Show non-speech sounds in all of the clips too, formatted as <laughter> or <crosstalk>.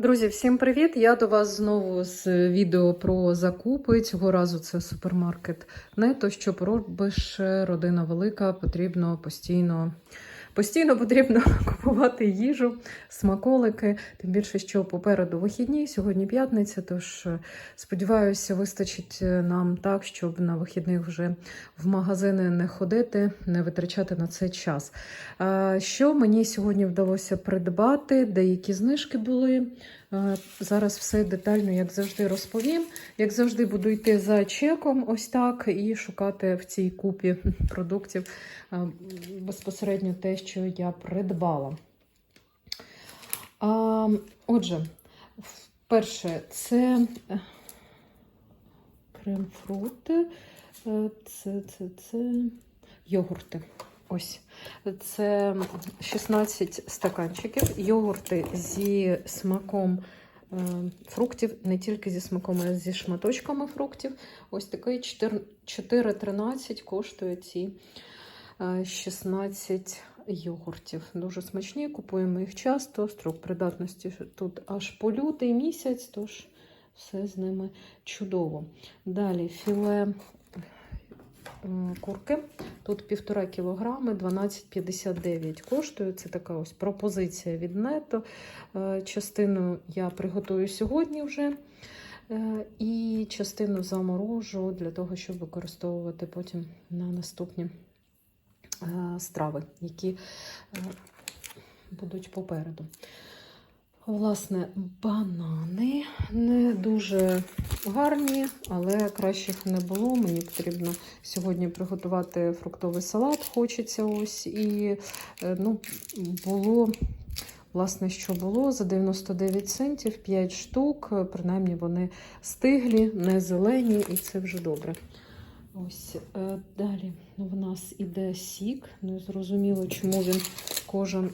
Друзі, всім привіт! Я до вас знову з відео про закупи. Цього разу це супермаркет Нето. Що робиш, родина велика, потрібно постійно. Постійно потрібно <laughs> купувати їжу, смаколики. Тим більше, що попереду вихідні, сьогодні п'ятниця. Тож е, сподіваюся, вистачить е, нам так, щоб на вихідних вже в магазини не ходити, не витрачати на це час. Е, Що мені сьогодні вдалося придбати? Деякі знижки були. Зараз все детально, як завжди, розповім. Як завжди, буду йти за чеком, ось так, і шукати в цій купі <laughs> продуктів безпосередньо те, що я придбала. А, Отже, перше, це е, крем-фрути, е, це, це, це йогурти. Ось. Це 16 стаканчиків, йогурти зі смаком е, фруктів, не тільки зі смаком, а зі шматочками фруктів. Ось такий 4 4,13 коштує ці е, 16 йогуртів. Дуже смачні, купуємо їх часто. Строк придатності тут аж по лютий місяць, тож все з ними чудово. Далі філе курки. Тут півтора кілограми, 12,59 коштує. Це така ось пропозиція від нето. Е, Частину я приготую сьогодні вже. е, І частину заморожу для того, щоб використовувати потім на наступні страви, які е, будуть попереду. Власне, банани не дуже гарні, але кращих не було. Мені потрібно сьогодні приготувати фруктовий салат, хочеться ось. І е, ну, було, власне, що було за 99 центів 5 штук. Принаймні вони стиглі, не зелені, і це вже добре. Ось е, далі в нас іде сік. Не зрозуміло, чому він кожен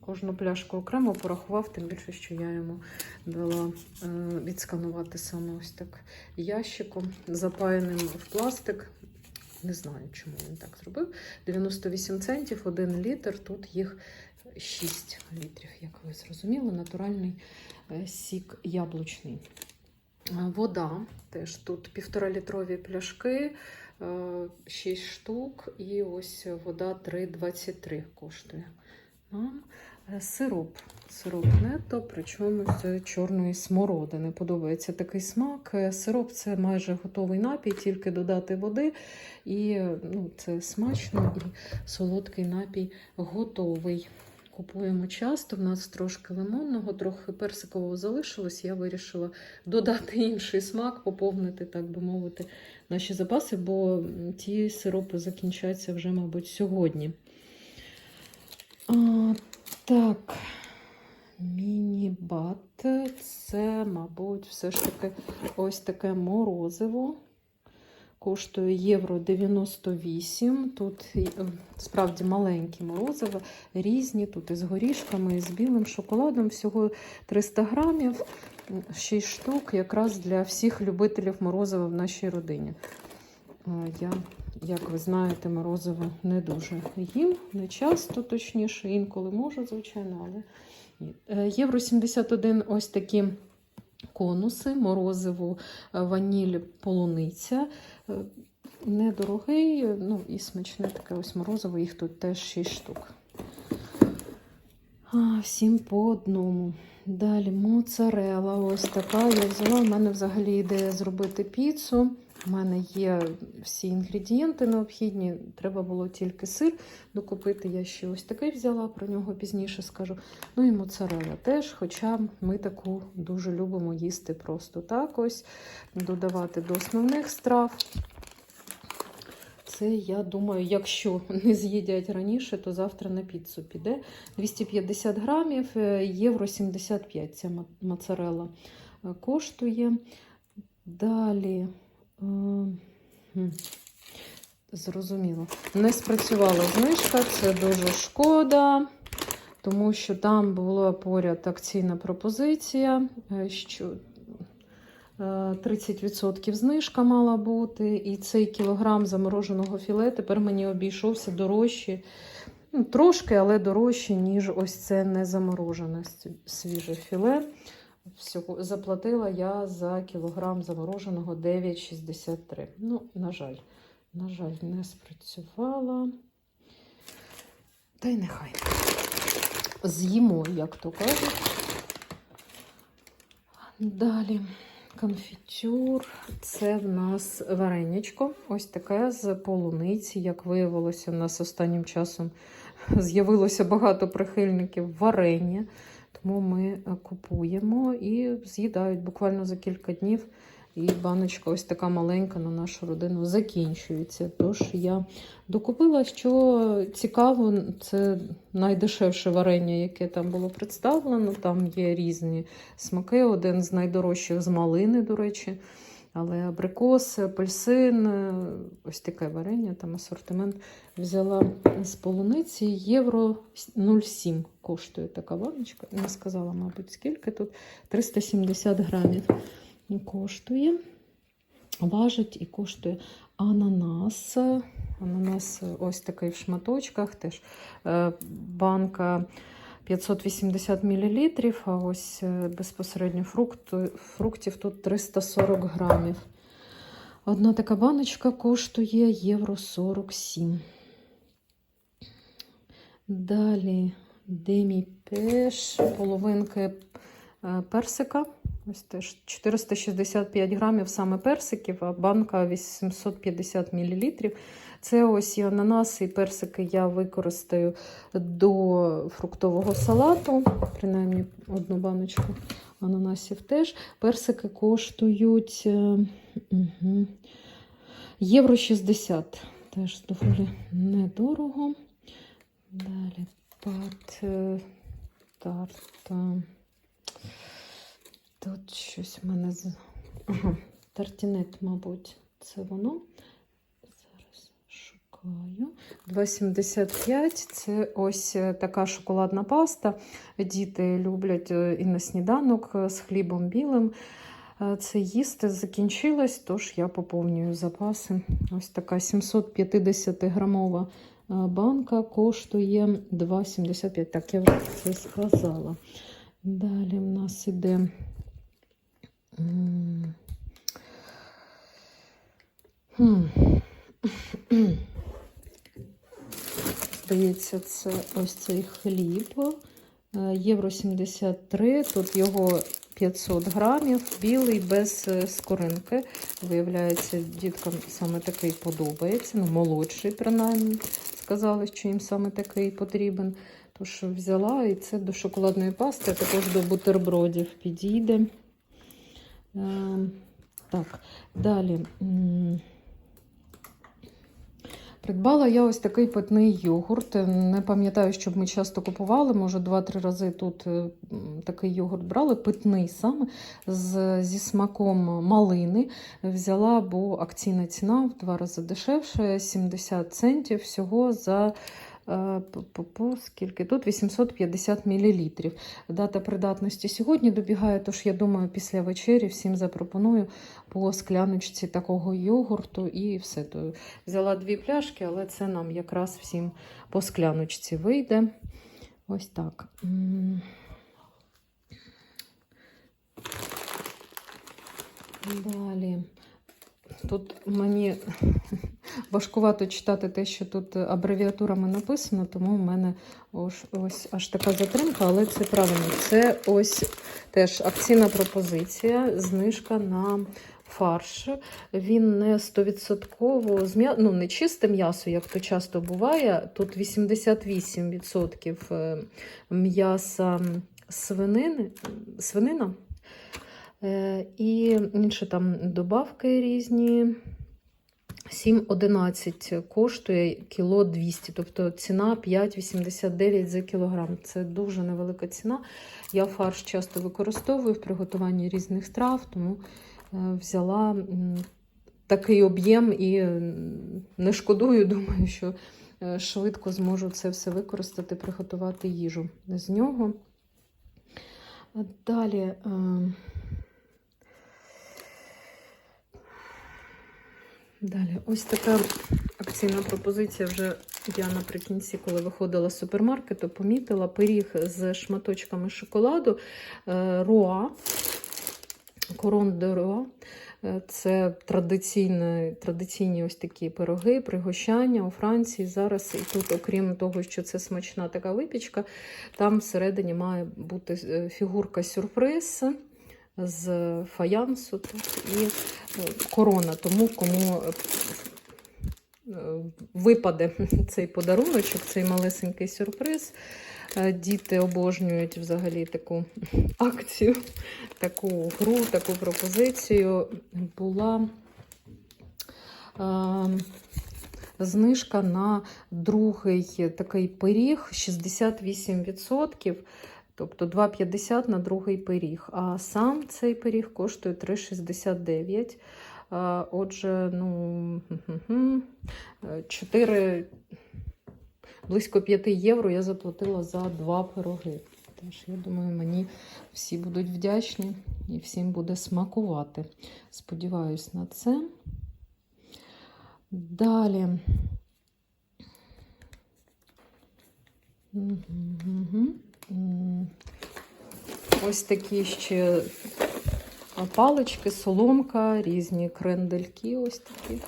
кожну пляшку окремо порахував, тим більше, що я йому дала е, відсканувати саме ось так ящиком, запаяним в пластик. Не знаю, чому він так зробив. 98 центів, 1 літр, тут їх 6 літрів, як ви зрозуміли, натуральний е, сік яблучний. Вода теж тут півтора літрові пляшки, 6 штук, і ось вода 3,23 коштує. Нам Е, Сироп. Сироп нето, причому з чорної смородини. Подобається такий смак. Е, Сироп це майже готовий напій, тільки додати води. І ну, це смачно і солодкий напій готовий. Купуємо часто. В нас трошки лимонного, трохи персикового залишилось. Я вирішила додати <laughs> інший смак, поповнити, так би мовити, наші запаси, бо ті сиропи закінчаться вже, мабуть, сьогодні. А, так, міні-бат. Це, мабуть, все ж таки ось таке морозиво. Коштує євро 98. Тут е, справді маленькі морозиво, різні. Тут із горішками, і з білим шоколадом. Всього 300 грамів, 6 штук, якраз для всіх любителів морозива в нашій родині. Я як ви знаєте, морозиво не дуже їм, не часто, точніше, інколи можу, звичайно, але. Е, Євро 71 ось такі конуси, морозиво, е, ваніль, полуниця. Е, Недорогий, ну і смачне таке ось морозиво, їх тут теж 6 штук. А, Всім по одному. Далі моцарела ось така. Я взяла. У мене взагалі ідея зробити піцу. У мене є всі інгредієнти необхідні. Треба було тільки сир докупити. Я ще ось такий взяла, про нього пізніше скажу. Ну і моцарела теж, хоча ми таку дуже любимо їсти просто так ось, додавати до основних страв. Це, я думаю, якщо не з'їдять раніше, то завтра на піцу піде. 250 грамів, е, євро 75 ця моцарелла е, коштує. Далі. Е, Зрозуміло. Не спрацювала знижка, це дуже шкода, тому що там була поряд акційна пропозиція, е, що е, 30% знижка мала бути, і цей кілограм замороженого філе тепер мені обійшовся дорожче, ну, трошки, але дорожче, ніж ось це незаморожене свіже філе. Всього заплатила я за кілограм замороженого 9,63. Ну, на жаль, на жаль, не спрацювала. Та й нехай. З'їмо, як то кажуть. Далі конфітюр. Це в нас вареничко. Ось таке з полуниці. Як виявилося, у нас останнім часом з'явилося багато прихильників варення. Тому ми е, купуємо і з'їдають буквально за кілька днів. І баночка ось така маленька на нашу родину закінчується. Тож я докупила, що цікаво, це найдешевше варення, яке там було представлено. Там є різні смаки. Один з найдорожчих з малини, до речі. Але абрикос, апельсин, е, ось таке варення, там асортимент взяла з полуниці. Євро 0,7 коштує така баночка. Не сказала, мабуть, скільки тут 370 грамів коштує. Важить і коштує ананас. Ананас ось такий в шматочках. Теж е, банка 580 мл, а ось е, безпосередньо фрукт, фруктів тут 340 грамів. Одна така баночка коштує євро 47. Далі деміпеш, половинки е, персика. Ось теж 465 грамів саме персиків, а банка 850 мл. Це ось і ананаси, і персики я використаю до фруктового салату, принаймні одну баночку ананасів теж. Персики коштують угу, євро 60. Теж доволі недорого. Далі пат е, тарта. Тут щось в мене з. Ага, тартінет, мабуть, це воно. Зараз шукаю. 2,75 це ось е, така шоколадна паста. Діти люблять е, і на сніданок е, з хлібом білим. Це їсти закінчилось, тож я поповнюю запаси. Ось така 750-грамова банка коштує 2,75. Так, я вже це сказала. Далі в нас іде. Здається, це ось цей хліб. Е, Євро 73. Тут його 500 грамів, білий без е, скоринки. Виявляється, діткам саме такий подобається. Ну, молодший, принаймні, сказали, що їм саме такий потрібен. Тож взяла і це до шоколадної пасти, а також до бутербродів підійде. Е, так, далі. Придбала я ось такий питний йогурт. Не пам'ятаю, щоб ми часто купували, може, 2-3 рази тут е, такий йогурт брали, питний саме з, зі смаком малини. Взяла, бо акційна ціна в два рази дешевше, 70 центів всього за. Е, Скільки тут 850 мл. Дата придатності сьогодні добігає, тож я думаю, після вечері всім запропоную по скляночці такого йогурту і все. То взяла дві пляшки, але це нам якраз всім по скляночці вийде. Ось так. Далі. Тут мені важкувато читати те, що тут абревіатурами написано, тому в мене ось, ось аж така затримка, але це правильно. Це ось теж акційна пропозиція, знижка на фарш. Він не 100% з м'я... ну, не чисте м'ясо, як то часто буває. Тут 88% е, м'яса свинини, свинина. Е, І інші там добавки різні. 7,11 коштує кіло 200, тобто ціна 5,89 за кілограм. Це дуже невелика ціна. Я фарш часто використовую в приготуванні різних страв, тому е, взяла такий об'єм і не шкодую, <laughs> думаю, що е, швидко зможу це все використати, приготувати їжу з нього. Далі. Далі, ось така акційна пропозиція вже Я наприкінці, коли виходила з супермаркету, помітила пиріг з шматочками шоколаду е, Роа. Корон де Роа. Е, Це традиційні, традиційні ось такі пироги, пригощання у Франції. Зараз і тут, окрім того, що це смачна така випічка, там всередині має бути е, фігурка сюрприз з фаянсу тут, і е, корона. Тому кому е, випаде <laughs> цей подаруночок, цей малесенький сюрприз. Е, Діти обожнюють взагалі таку <laughs> акцію, таку гру, таку пропозицію. Була е, знижка на другий такий пиріг 68%. Тобто 2,50 на другий пиріг. А сам цей пиріг коштує 3,69. Отже, ну, 4, близько 5 євро я заплатила за два пироги. Тож, я думаю, мені всі будуть вдячні і всім буде смакувати. Сподіваюсь на це. Далі. Мгм. М, Ось такі ще палички, соломка, різні крендельки, ось такі,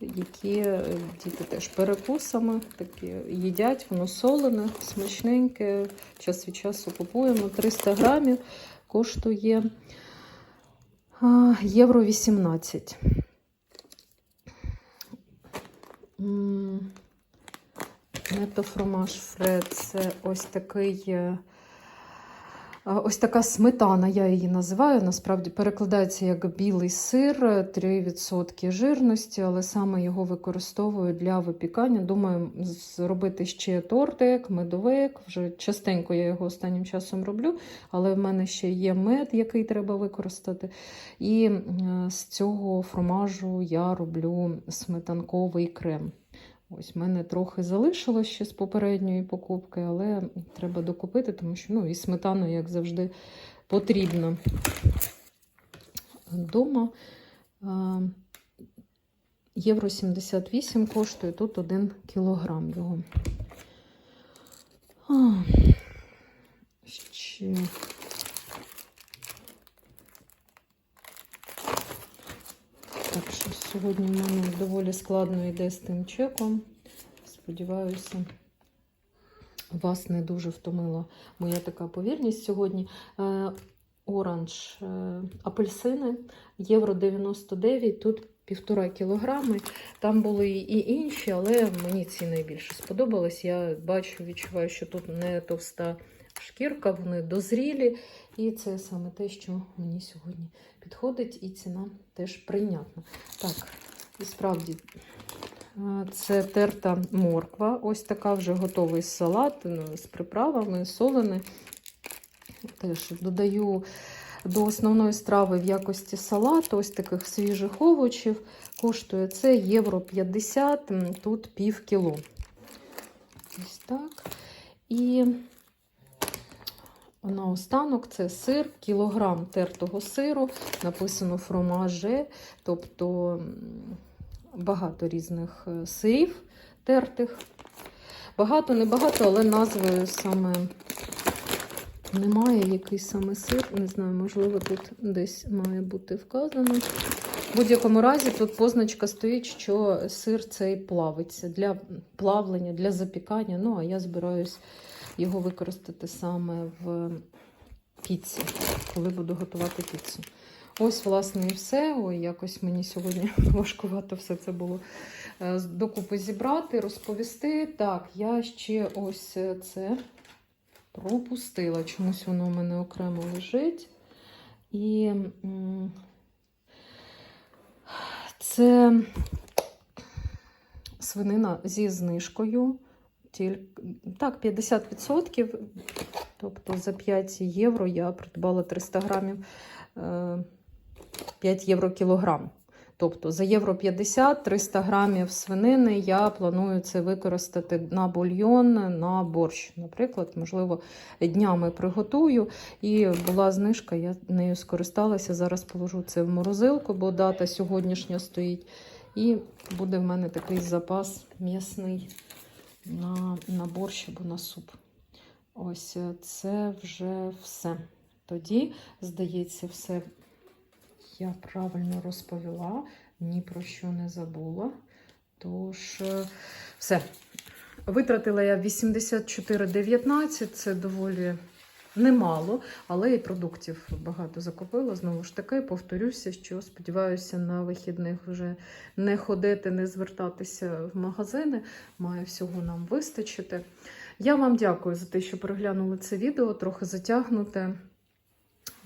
які е, діти теж перекусами такі їдять, воно солене, смачненьке. Час від часу купуємо. 300 грамів коштує євро 18. М, Нето фромаж Фред це ось такий. Ось така сметана, я її називаю. Насправді перекладається як білий сир, е, 3% жирності, але саме його використовую для випікання. Думаю, зробити ще тортик, медовик. Вже частенько я його останнім часом роблю, але в мене ще є мед, який треба використати. І е, з цього фромажу я роблю сметанковий крем. Ось в мене трохи залишилось ще з попередньої покупки, але треба докупити, тому що ну, і сметана, як завжди, потрібна вдома. Євро 78 коштує тут 1 кілограм його. А, ще. Так що сьогодні в мене доволі складно йде з тим чеком. Сподіваюся, вас не дуже втомила моя така повільність сьогодні. Е, Оранж, е, апельсини, євро 99, тут півтора кілограми. Там були і інші, але мені ці найбільше сподобались. Я бачу, відчуваю, що тут не товста шкірка, вони дозрілі. І це саме те, що мені сьогодні підходить, і ціна теж прийнятна. Так, і справді, е, це терта морква. Ось така вже готовий салат ну, з приправами, солений. Теж додаю до основної страви в якості салату, ось таких свіжих овочів. Коштує це євро 50, тут пів кіло. Ось так. І наостанок це сир, кілограм тертого сиру, написано фромаже, тобто багато різних е, сирів тертих. Багато, небагато, але назви саме немає, який саме сир. Не знаю, можливо, тут десь має бути вказано. В будь-якому разі тут позначка стоїть, що сир цей плавиться для плавлення, для запікання. Ну, а я збираюсь його використати саме в піці, коли буду готувати піцу. Ось, власне, і все. Ой, якось мені сьогодні <laughs> важкувато все це було е, докупи зібрати, розповісти. Так, я ще ось це пропустила. Чомусь воно у мене окремо лежить. І це свинина зі знижкою. Тільки, так, 50%. Тобто за 5 євро я придбала 300 грамів, е, 5 євро кілограм. Тобто за євро 50 300 грамів свинини я планую це використати на бульйон, на борщ. Наприклад, можливо, днями приготую. І була знижка, я нею скористалася. Зараз положу це в морозилку, бо дата сьогоднішня стоїть. І буде в мене такий запас м'ясний на, на борщ або на суп. Ось е, це вже все. Тоді, здається, все я правильно розповіла, ні про що не забула. Тож, е, все. Витратила я 84,19, це доволі немало, але і продуктів багато закупила. Знову ж таки, повторюся, що сподіваюся, на вихідних вже не ходити, не звертатися в магазини. Має всього нам вистачити. Я вам дякую за те, що переглянули це відео, трохи затягнуте.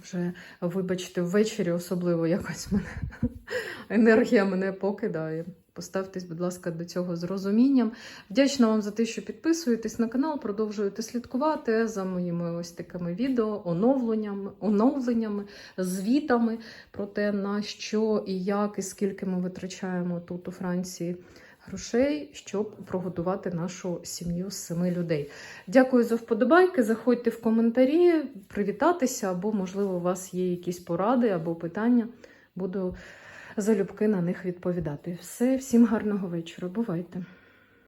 Вже, вибачте, ввечері особливо якось мене <laughs> енергія мене покидає. Поставтесь, будь ласка, до цього з розумінням. Вдячна вам за те, що підписуєтесь на канал, продовжуєте слідкувати за моїми ось такими відео, оновленнями, оновленнями, звітами про те, на що і як, і скільки ми витрачаємо тут у Франції грошей, щоб прогодувати нашу сім'ю з семи людей. Дякую за вподобайки. Заходьте в коментарі, привітатися, або, можливо, у вас є якісь поради або питання. Буду залюбки на них відповідати. Все, всім гарного вечора. Бувайте!